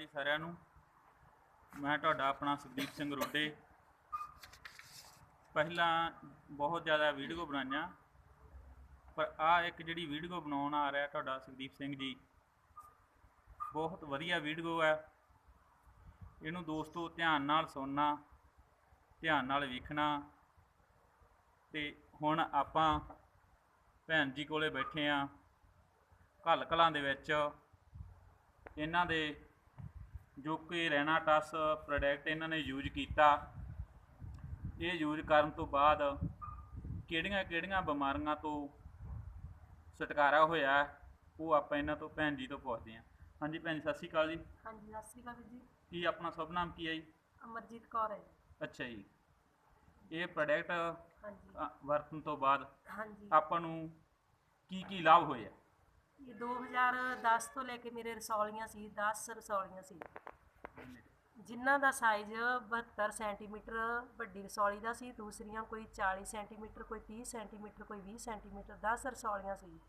ਜੀ ਸਾਰਿਆਂ ਨੂੰ। ਮੈਂ ਤੁਹਾਡਾ ਆਪਣਾ ਸੁਖਦੀਪ ਸਿੰਘ ਰੋਡੇ। ਪਹਿਲਾਂ ਬਹੁਤ ਜ਼ਿਆਦਾ ਵੀਡੀਓ ਬਣਾਈਆਂ, ਪਰ ਆ ਇੱਕ ਜਿਹੜੀ ਵੀਡੀਓ ਬਣਾਉਣ ਆ ਰਿਹਾ ਤੁਹਾਡਾ ਸੁਖਦੀਪ ਸਿੰਘ ਜੀ, ਬਹੁਤ ਵਧੀਆ ਵੀਡੀਓ ਹੈ। ਇਹਨੂੰ ਦੋਸਤੋ ਧਿਆਨ ਨਾਲ ਸੁਣਨਾ, ਧਿਆਨ ਨਾਲ ਵੇਖਣਾ। ਤੇ ਹੁਣ ਆਪਾਂ ਭੈਣ ਜੀ ਕੋਲੇ ਬੈਠੇ ਆ ਘੱਲ ਕਲਾਂ ਦੇ ਵਿੱਚ। ਇਹਨਾਂ ਦੇ ਜੋ ਕਿ ਰਹਿਣਾ ਟਸ ਪ੍ਰੋਡਕਟ ਇਹਨਾਂ ਨੇ ਯੂਜ਼ ਕੀਤਾ। ਇਹ ਯੂਜ਼ ਕਰਨ ਤੋਂ ਬਾਅਦ ਕਿਹੜੀਆਂ ਕਿਹੜੀਆਂ ਬਿਮਾਰੀਆਂ ਤੋਂ ਛੁਟਕਾਰਾ ਹੋਇਆ ਉਹ ਆਪਾਂ ਇਹਨਾਂ ਤੋਂ ਭੈਣ ਜੀ ਤੋਂ ਪੁੱਛਦੇ ਹਾਂ। ਹਾਂਜੀ ਭੈਣ ਜੀ ਸਤਿ ਸ਼੍ਰੀ ਅਕਾਲ ਜੀ। ਹਾਂਜੀ ਸਤਿ ਸ਼੍ਰੀ ਅਕਾਲ ਜੀ। ਕੀ ਆਪਣਾ ਸ਼ੁਭ ਨਾਮ ਕੀ ਹੈ ਜੀ? ਅਮਰਜੀਤ ਕੌਰ ਹੈ। ਅੱਛਾ ਜੀ। ਇਹ ਪ੍ਰੋਡਕਟ ਹਾਂਜੀ। ਵਰਤਣ ਤੋਂ ਬਾਅਦ ਹਾਂਜੀ। ਆਪਾਂ ਨੂੰ ਕੀ ਕੀ ਲਾਭ ਹੋਏ ਆ ਇਹ 2010 ਤੋਂ ਲੈ ਕੇ ਮੇਰੇ ਰਸੌਲੀਆਂ ਸੀ 10 ਰਸੌਲੀਆਂ ਸੀ। ਜਿਨ੍ਹਾਂ ਦਾ ਸਾਈਜ਼ 72 ਸੈਂਟੀਮੀਟਰ ਵੱਡੀ ਰਸੌਲੀ ਦਾ ਸੀ ਦੂਸਰੀਆਂ ਕੋਈ 40 ਸੈਂਟੀਮੀਟਰ ਕੋਈ 30 ਸੈਂਟੀਮੀਟਰ ਕੋਈ 20 ਸੈਂਟੀਮੀਟਰ 10 ਰਸੌਲੀਆਂ ਸੀ।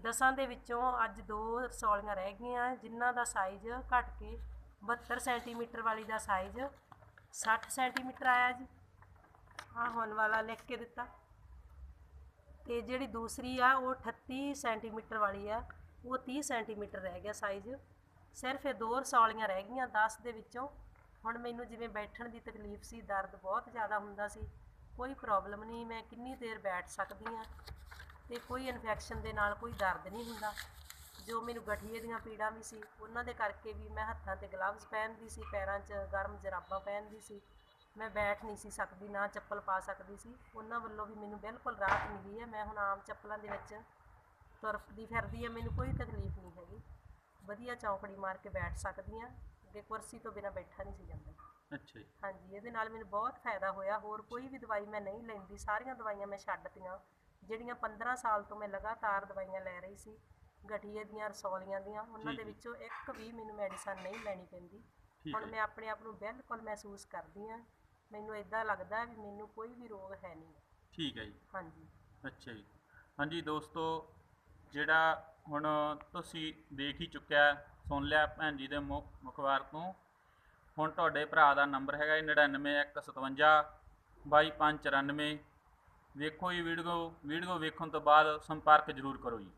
ਦਸਾਂ ਦੇ ਵਿੱਚੋਂ ਅੱਜ ਦੋ ਰਸੌਲੀਆਂ ਰਹਿ ਗਈਆਂ ਜਿਨ੍ਹਾਂ ਦਾ ਸਾਈਜ਼ ਘਟ ਕੇ 72 ਸੈਂਟੀਮੀਟਰ ਵਾਲੀ ਦਾ ਸਾਈਜ਼ 60 ਸੈਂਟੀਮੀਟਰ ਆਇਆ ਜੀ। ਆਹ ਹੁਣ ਵਾਲਾ ਲਿਖ ਕੇ ਦਿੱਤਾ। ਤੇ ਜਿਹੜੀ ਦੂਸਰੀ ਆ, ਉਹ 38 ਸੈਂਟੀਮੀਟਰ ਵਾਲੀ ਆ, ਉਹ 30 ਸੈਂਟੀਮੀਟਰ ਰਹਿ ਗਿਆ ਸਾਈਜ਼ ਸਿਰਫ ਇਹ ਦੋ ਰਸੌਲੀਆਂ ਰਹਿ ਗਈਆਂ 10 ਦੇ ਵਿੱਚੋਂ। ਹੁਣ ਮੈਨੂੰ ਜਿਵੇਂ ਬੈਠਣ ਦੀ ਤਕਲੀਫ ਸੀ, ਦਰਦ ਬਹੁਤ ਜ਼ਿਆਦਾ ਹੁੰਦਾ ਸੀ। ਕੋਈ ਪ੍ਰੋਬਲਮ ਨਹੀਂ, ਮੈਂ ਕਿੰਨੀ ਦੇਰ ਬੈਠ ਸਕਦੀ ਆ ਤੇ ਕੋਈ ਇਨਫੈਕਸ਼ਨ ਦੇ ਨਾਲ ਕੋਈ ਦਰਦ ਨਹੀਂ ਹੁੰਦਾ। ਜੋ ਮੈਨੂੰ ਗਠੀਏ ਦੀਆਂ ਪੀੜਾਂ ਵੀ ਸੀ, ਉਹਨਾਂ ਦੇ ਕਰਕੇ ਵੀ ਮੈਂ ਹੱਥਾਂ ਤੇ ਗਲਵਜ਼ ਪਹਿਨਦੀ ਸੀ, ਪੈਰਾਂ 'ਚ ਗਰਮ ਜਰਾਬਾਂ ਪਹਿਨਦੀ ਸੀ। ਮੈਂ ਬੈਠ ਨਹੀਂ ਸੀ ਸਕਦੀ ਨਾ ਚੱਪਲ ਪਾ ਸਕਦੀ ਸੀ। ਉਹਨਾਂ ਵੱਲੋਂ ਵੀ ਮੈਨੂੰ ਬਿਲਕੁਲ ਰਾਹਤ ਮਿਲੀ ਹੈ। ਮੈਂ ਹੁਣ ਆਮ ਚੱਪਲਾਂ ਦੇ ਵਿੱਚ ਤੁਰਦੀ ਫਿਰਦੀ ਹਾਂ। ਮੈਨੂੰ ਕੋਈ ਤਕਲੀਫ ਨਹੀਂ ਹੈਗੀ। ਵਧੀਆ ਚੌਂਕੜੀ ਮਾਰ ਕੇ ਬੈਠ ਸਕਦੀ ਹਾਂ। ਅੱਗੇ ਕੁਰਸੀ ਤੋਂ ਬਿਨਾਂ ਬੈਠਾ ਨਹੀਂ ਸੀ ਜਾਂਦਾ। ਅੱਛਾ ਜੀ। ਹਾਂਜੀ ਇਹਦੇ ਨਾਲ ਮੈਨੂੰ ਬਹੁਤ ਫਾਇਦਾ ਹੋਇਆ। ਹੋਰ ਕੋਈ ਵੀ ਦਵਾਈ ਮੈਂ ਨਹੀਂ ਲੈਂਦੀ। ਸਾਰੀਆਂ ਦਵਾਈਆਂ ਮੈਂ ਛੱਡਤੀਆਂ ਜਿਹੜੀਆਂ 15 ਸਾਲ ਤੋਂ ਮੈਂ ਲਗਾਤਾਰ ਦਵਾਈਆਂ ਲੈ ਰਹੀ ਸੀ ਗਠੀਏ ਦੀਆਂ ਰਸੌਲੀਆਂ ਦੀਆਂ ਉਹਨਾਂ ਦੇ। ਵਿੱਚੋਂ ਇੱਕ ਵੀ ਮੈਨੂੰ ਮੈਡੀਸਨ ਨਹੀਂ ਲੈਣੀ ਪੈਂਦੀ। ਹੁਣ ਮੈਂ ਆਪਣੇ ਆਪ ਨੂੰ ਬਿਲਕੁਲ ਮਹਿਸੂਸ ਕਰਦੀ ਹਾਂ। ਮੈਨੂੰ ਇਦਾਂ ਲੱਗਦਾ ਵੀ ਮੈਨੂੰ ਕੋਈ ਵੀ ਰੋਗ ਹੈ ਨਹੀਂ। ਠੀਕ ਹੈ ਜੀ। ਹਾਂਜੀ। ਅੱਛਾ ਜੀ। ਹਾਂਜੀ ਦੋਸਤੋ ਜਿਹੜਾ ਹੁਣ ਤੁਸੀਂ ਦੇਖ ਹੀ ਚੁੱਕਿਆ ਸੁਣ ਲਿਆ ਭੈਣ ਜੀ ਦੇ ਮੁ- ਮੁਖਵਾਰ ਤੋਂ। ਹੁਣ ਤੁਹਾਡੇ ਭਰਾ ਦਾ ਨੰਬਰ ਹੈਗਾ ਜੀ 99157 229594 ਵੇਖੋ ਇਹ ਵੀਡੀਓ ਵੀਡੀਓ ਵੇਖਣ ਤੋਂ ਬਾਅਦ ਸੰਪਰਕ ਜ਼ਰੂਰ ਕਰੋ ਜੀ।